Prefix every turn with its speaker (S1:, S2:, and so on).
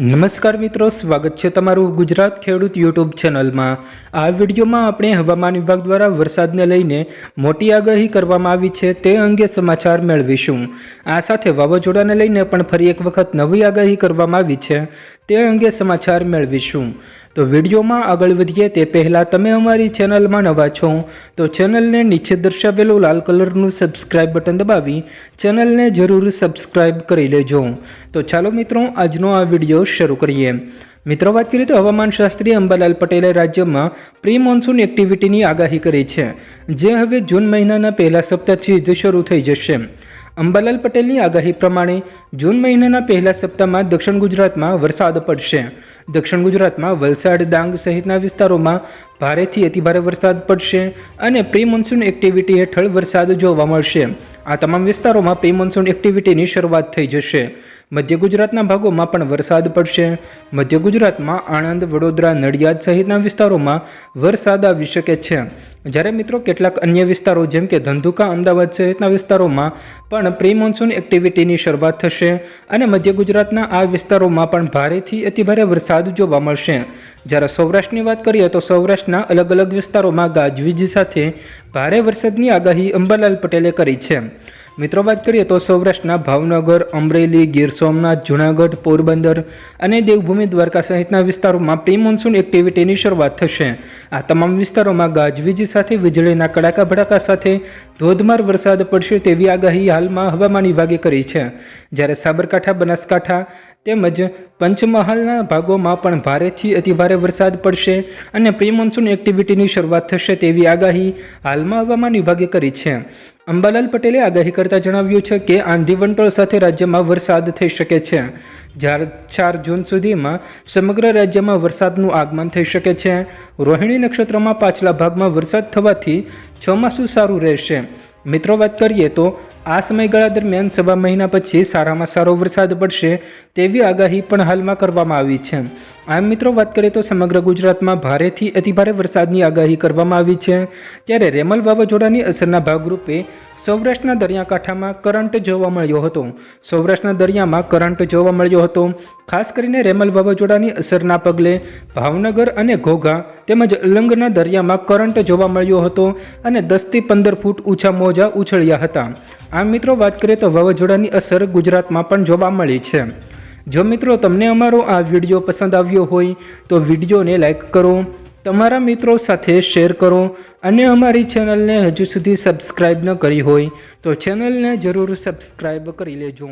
S1: નમસ્કાર મિત્રો, સ્વાગત છે તમારું ગુજરાત ખેડૂત યુટ્યુબ ચેનલમાં. આ વિડીયોમાં આપણે હવામાન વિભાગ દ્વારા વરસાદને લઈને મોટી આગાહી કરવામાં આવી છે તે અંગે સમાચાર મેળવીશું. આ સાથે વાવાઝોડાને લઈને પણ ફરી એક વખત નવી આગાહી કરવામાં આવી છે તે અંગે સમાચાર મેળવીશું. તો વિડીયોમાં આગળ વધીએ તે પહેલાં તમે અમારી ચેનલમાં નવા છો, તો ચેનલને નીચે દર્શાવેલું લાલ કલરનું સબસ્ક્રાઇબ બટન દબાવી ચેનલને જરૂર સબસ્ક્રાઇબ કરી લેજો. તો ચાલો મિત્રો, આજનો આ વીડિયો શરૂ કરીએ. મિત્રો, વાત કરીએ તો હવામાનશાસ્ત્રી અંબાલાલ પટેલે રાજ્યમાં પ્રી મોન્સૂન એક્ટિવિટીની આગાહી કરી છે, જે હવે જૂન મહિનાના પહેલા સપ્તાહથી જ શરૂ થઈ જશે. અંબાલાલ પટેલની આગાહી પ્રમાણે જૂન મહિનાના પહેલા સપ્તાહમાં દક્ષિણ ગુજરાતમાં વરસાદ પડશે. દક્ષિણ ગુજરાતમાં વલસાડ, ડાંગ સહિતના વિસ્તારોમાં ભારેથી અતિભારે વરસાદ પડશે અને પ્રી મોન્સૂન એક્ટિવિટી હેઠળ વરસાદ જોવા મળશે. આ તમામ વિસ્તારોમાં પ્રી મોન્સૂન એક્ટિવિટીની શરૂઆત થઈ જશે. મધ્ય ગુજરાતના ભાગોમાં પણ વરસાદ પડશે. મધ્ય ગુજરાતમાં આણંદ, વડોદરા, નડિયાદ સહિતના વિસ્તારોમાં વરસાદ આવી શકે છે. જ્યારે મિત્રો કેટલાક અન્ય વિસ્તારો જેમ કે ધંધુકા, અમદાવાદ સહિતના વિસ્તારોમાં પણ પ્રી મોન્સૂન એક્ટિવિટીની શરૂઆત થશે અને મધ્ય ગુજરાતના આ વિસ્તારોમાં પણ ભારેથી અતિભારે વરસાદ જોવા મળશે. જ્યારે સૌરાષ્ટ્રની વાત કરીએ તો સૌરાષ્ટ્રના અલગ અલગ વિસ્તારોમાં ગાજવીજ સાથે ભારે વરસાદની આગાહી અંબાલાલ પટેલે કરી છે. મિત્રો, વાત કરીએ તો સૌરાષ્ટ્રના ભાવનગર, અમરેલી, ગીર સોમનાથ, જૂનાગઢ, પોરબંદર અને દેવભૂમિ દ્વારકા સહિતના વિસ્તારોમાં પ્રી મોન્સૂન એક્ટિવિટીની શરૂઆત થશે. આ તમામ વિસ્તારોમાં ગાજવીજ સાથે, વીજળીના કડાકા ભડાકા સાથે ધોધમાર વરસાદ પડશે તેવી આગાહી હાલમાં હવામાન વિભાગે કરી છે. જ્યારે સાબરકાંઠા, બનાસકાંઠા તેમજ પંચમહાલના ભાગોમાં પણ ભારેથી અતિભારે વરસાદ પડશે અને પ્રી મોન્સૂન એક્ટિવિટીની શરૂઆત થશે તેવી આગાહી હાલમાં હવામાન વિભાગે કરી છે. અંબાલાલ પટેલે આગાહી કરતા જણાવ્યું છે કે આંધી વંટોળ સાથે રાજ્યમાં વરસાદ થઈ શકે છે. જ્યારે ચાર જૂન સુધીમાં સમગ્ર રાજ્યમાં વરસાદનું આગમન થઈ શકે છે. રોહિણી નક્ષત્રમાં પાછલા ભાગમાં વરસાદ થવાથી ચોમાસું સારું રહેશે. મિત્રો વાત કરીએ તો આ સમયગાળા દરમિયાન સવા મહિના પછી સારામાં સારો વરસાદ પડશે તેવી આગાહી પણ હાલમાં કરવામાં આવી છે. આમ મિત્રો, વાત કરીએ તો સમગ્ર ગુજરાતમાં ભારેથી અતિભારે વરસાદની આગાહી કરવામાં આવી છે. ત્યારે રેમલ વાવાઝોડાની અસરના ભાગરૂપે સૌરાષ્ટ્રના દરિયાકાંઠામાં કરંટ જોવા મળ્યો હતો. સૌરાષ્ટ્રના દરિયામાં કરંટ જોવા મળ્યો હતો. ખાસ કરીને રેમલ વાવાઝોડાની અસરના પગલે ભાવનગર અને ઘોઘા તેમજ અલંગના દરિયામાં કરંટ જોવા મળ્યો હતો અને દસથી પંદર ફૂટ ઊંચા મોજા ઉછળ્યા હતા. આમ મિત્રો, વાત કરીએ તો વાવાઝોડાની અસર ગુજરાતમાં પણ જોવા મળી છે. જો મિત્રો તમને અમારો આ વીડિયો પસંદ આવ્યો હોય, તો વિડીયોને લાઇક કરો, તમારા મિત્રો સાથે શેર કરો અને અમારી ચેનલને હજુ સુધી સબસ્ક્રાઈબ ન કરી હોય, તો ચેનલને જરૂર સબસ્ક્રાઈબ કરી લેજો.